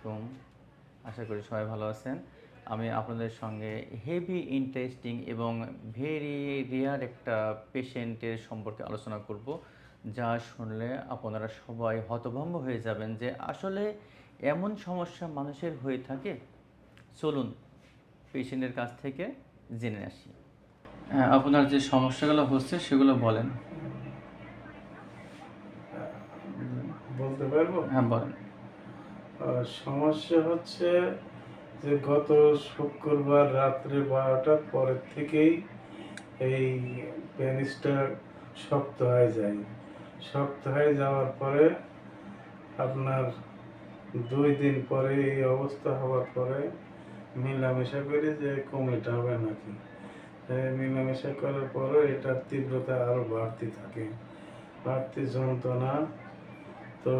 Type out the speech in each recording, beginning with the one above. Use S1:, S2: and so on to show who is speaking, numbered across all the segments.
S1: আলাইকুম। আশা করি সবাই ভালো আছেন। আমি আপনাদের সঙ্গে হেভি ইন্টারেস্টিং এবং ভেরি রেয়ার একটা পেশেন্টের সম্পর্কে আলোচনা করব যা শুনলে আপনারা সবাই হতভম্ব হয়ে যাবেন যে আসলে এমন সমস্যা মানুষের হয়ে থাকে? চলুন পেশেন্টের কাছ থেকে জেনে আসি। হ্যাঁ আপনার যে সমস্যাগুলো হচ্ছে সেগুলো বলেন।
S2: বলতে পারব?
S1: হ্যাঁ বলেন।
S2: সমস্যা হচ্ছে যে গত শুক্রবার রাত্রে বারোটার পরের থেকেই এই পেনিসটা শক্ত হয়ে যায়। শক্ত হয়ে যাওয়ার পরে আপনার দুই দিন পরে এই অবস্থা হওয়ার পরে মিলামেশা করে যে কমিটা হবে নাকি। মিলামেশা করার পরে এটার তীব্রতা আরও বাড়তে থাকে। বাড়তি যন্ত্রণা। তো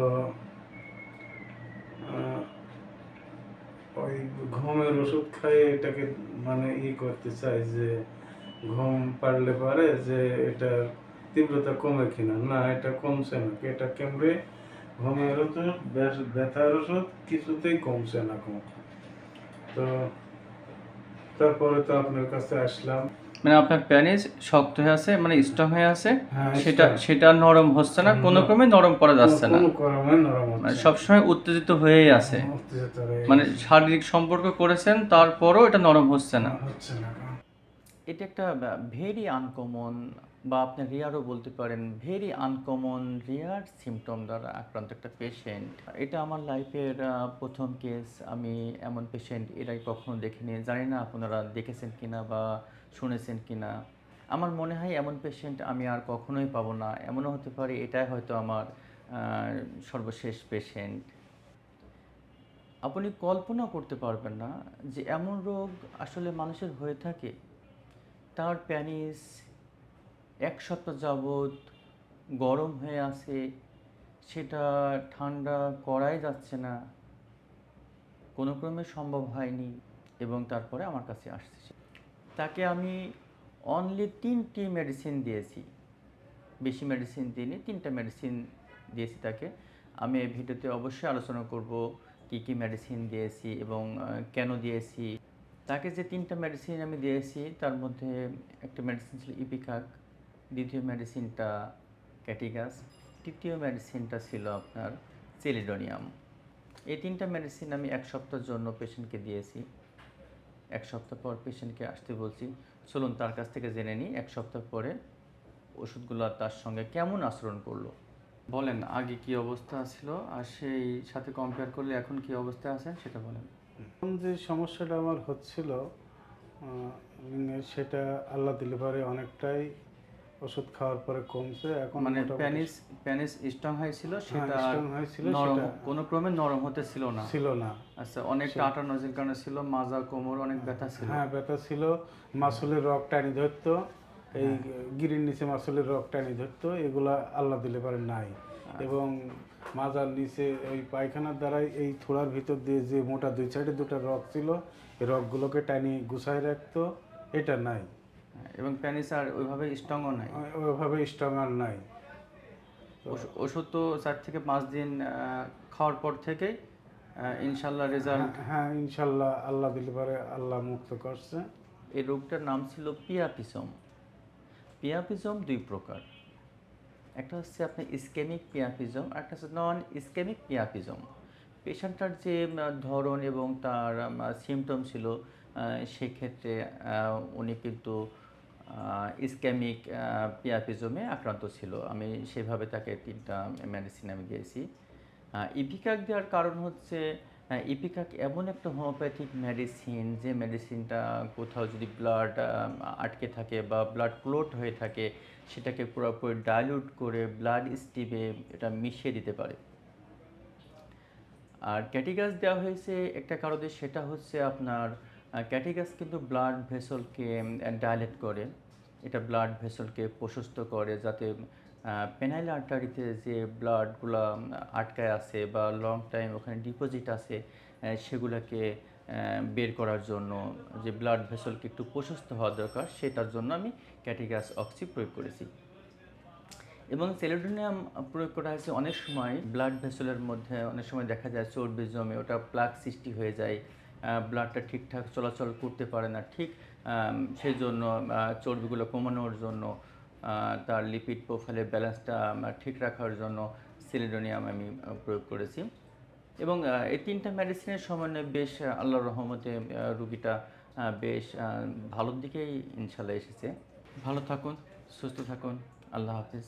S2: ওই ঘুমের ওষুধ খাইয়ে এটাকে মানে ই করতে চাই যে ঘুম পারলে পারে যে এটা তীব্রতা কমে কিনা। না, এটা কমছে না। এটা কমবে ঘুমের ওষুধ ব্যথার ওষুধ কিছুতেই কমছে না কম তো, তারপরে তো আপনার কাছে আসলাম।
S1: মানে আপনার প্যানিস শক্ত হয়ে আছে মানে স্ট্রং হয়ে আছে
S2: হ্যাঁ
S1: সেটা সেটা নরম হচ্ছে না কোনো ক্রমে নরম করা যাচ্ছে না।
S2: কোনো গরমে নরম
S1: মানে সবসময় উত্তেজিত হয়েই আছে। মানে শারীরিক সম্পর্ক করেছেন তারপরও এটা নরম হচ্ছে না। এটা একটা ভেরি আনকমন বা আপনি রেয়ারও বলতে পারেন ভেরি আনকমন রেয়ার সিমটম দ্বারা আক্রান্ত একটা পেশেন্ট এটা আমার লাইফের প্রথম কেস আমি এমন পেশেন্ট এর আগে কখনো দেখিনি। জানি না আপনারা দেখেছেন কিনা বা শুনেছেন কিনা। আমার মনে হয় এমন পেশেন্ট আমি আর কখনোই পাবো না। এমনও হতে পারে এটাই হয়তো আমার সর্বশেষ পেশেন্ট আপনি কল্পনা করতে পারবেন না যে এমন রোগ আসলে মানুষের হয়ে থাকে। তার প্যানিস এক সপ্তাহ যাবৎ গরম হয়ে আছে, সেটা ঠান্ডা করাই যাচ্ছে না। কোনো ক্রমে সম্ভব হয়নি এবং তারপরে আমার কাছে আসছে তাকে আমি অনলি তিনটি মেডিসিন দিয়েছি। বেশি মেডিসিন দিইনি, তিনটা মেডিসিন দিয়েছি তাকে। আমি এই ভিডিওতে অবশ্যই আলোচনা করব কি কি মেডিসিন দিয়েছি এবং কেন দিয়েছি। তাকে যে তিনটা মেডিসিন আমি দিয়েছি, তার মধ্যে একটা মেডিসিন ছিল ইপিকাক দ্বিতীয় মেডিসিনটা ক্যাটিগাস তৃতীয় মেডিসিনটা ছিল আপনার চেলিডোনিয়াম এই তিনটা মেডিসিন আমি এক সপ্তাহের জন্য পেশেন্টকে দিয়েছি। এক সপ্তাহ পর পেশেন্টকে আসতে বলছি, চলুন তার কাছ থেকে জেনে নিই এক সপ্তাহ পরে ওষুধগুলো তার সঙ্গে কেমন আচরণ করল। বলেন, আগে কি অবস্থা ছিল আর সেই সাথে কম্পেয়ার করলে এখন কি অবস্থা আছেন সেটা বলেন।
S2: এখন যে সমস্যাটা আমার হচ্ছিল সেটা আল্লাহ দিলে পারে অনেকটাই ওষুধ খাওয়ার পরে কমছে এখন
S1: মানে প্যানিস প্যানিস স্ট্রং হয়েছিল সেটা
S2: হ্যাঁ, strong হয়েছিল,
S1: নরম
S2: সেটা-
S1: কোনো ক্রমে নরম হতে ছিল না।
S2: ছিল না।
S1: আচ্ছা অনেক টাটা নজের কারণে ছিল মাজা কোমর অনেক ব্যথা ছিল।
S2: হ্যাঁ ব্যথা ছিল মাসুলের রক টানি ধরতো এই
S1: হ্যাঁ।
S2: গিরির নিচে মাসুলের রক টানি ধরতো এগুলা আল্লাহ দিলে পারে নাই।
S1: আচ্ছা।
S2: এবং মাজার নিচে ওই পায়খানার দ্বারাই এই থোড়ার ভিতর দিয়ে যে মোটা দুই সাইডে দুটো রক ছিল এই রকগুলোকে টানি গুছায় রাখতো এটা নাই।
S1: হ্যাঁ, এবং প্যানিস আর ওইভাবে স্ট্রংও নাই।
S2: ওইভাবে স্ট্রং আর নাই।
S1: ওষ- ওষুধ তো চার থেকে পাঁচ দিন খাওয়ার পর আহ, ইনশাল্লাহ রেজাল্ট
S2: হ্যাঁ ইনশাল্লাহ আল্লাহ দিলে পারে আল্লাহ মুক্ত করছে।
S1: এই রোগটার নাম ছিল পিয়াপিজম পিয়াপিজম দুই প্রকার। একটা হচ্ছে আপনার ইসকেমিক পিয়াপিজম আর একটা হচ্ছে নন ইসকেমিক পিয়াপিজম পেশেন্টটার যে ধরন এবং তার সিমটম ছিল সেক্ষেত্রে উনি কিন্তু ইসকেমিক পিয়াপিজমে আক্রান্ত ছিল। আমি সেভাবে তাকে তিনটা মেডিসিন আমি দিয়েছি। ইপিকাক দেওয়ার কারণ হচ্ছে ইপিকাক এমন একটা হোমিওপ্যাথিক মেডিসিন যে মেডিসিনটা কোথাও যদি ব্লাড আটকে থাকে বা ব্লাড ক্লোট হয়ে থাকে, সেটাকে পুরোপুরি ডাইলুট করে ব্লাড স্টিভে এটা মিশিয়ে দিতে পারে। আর ক্যাটিগাস দেওয়া হয়েছে একটা কারণে, সেটা হচ্ছে আপনার ক্যাটিগাস কিন্তু ব্লাড ভেসলকে ডাইলেট করে। এটা ব্লাড ভেসলকে প্রশস্ত করে যাতে পেনাইল আর্টারিতে যে ব্লাডগুলো আটকায় আছে বা লং টাইম ওখানে ডিপোজিট আছে সেগুলোকে বের করার জন্য যে ব্লাড ভেসলকে একটু প্রশস্ত হওয়া দরকার, সেটার জন্য আমি ক্যাটিগাস অক্সি প্রয়োগ করেছি। এবং সেলিডোনিয়াম প্রয়োগ করা হয়েছে অনেক সময়। ব্লাড ভেসেলের মধ্যে অনেক সময় দেখা যায় চর্বি জমে, ওটা প্লাগ সৃষ্টি হয়ে যায়। ব্লাডটা ঠিকঠাক চলাচল করতে পারে না। ঠিক সেই জন্য চর্বিগুলো কমানোর জন্য তার লিপিড প্রোফাইলের ব্যালেন্সটা ঠিক রাখার জন্য সিলিডোনিয়াম আমি প্রয়োগ করেছি। এবং এই তিনটা মেডিসিনের সমন্বয়ে বেশ আল্লাহর রহমতে রুগীটা বেশ ভালোর দিকেই ইনশাল্লাহ এসেছে। ভালো থাকুন, সুস্থ থাকুন, আল্লাহ হাফিজ।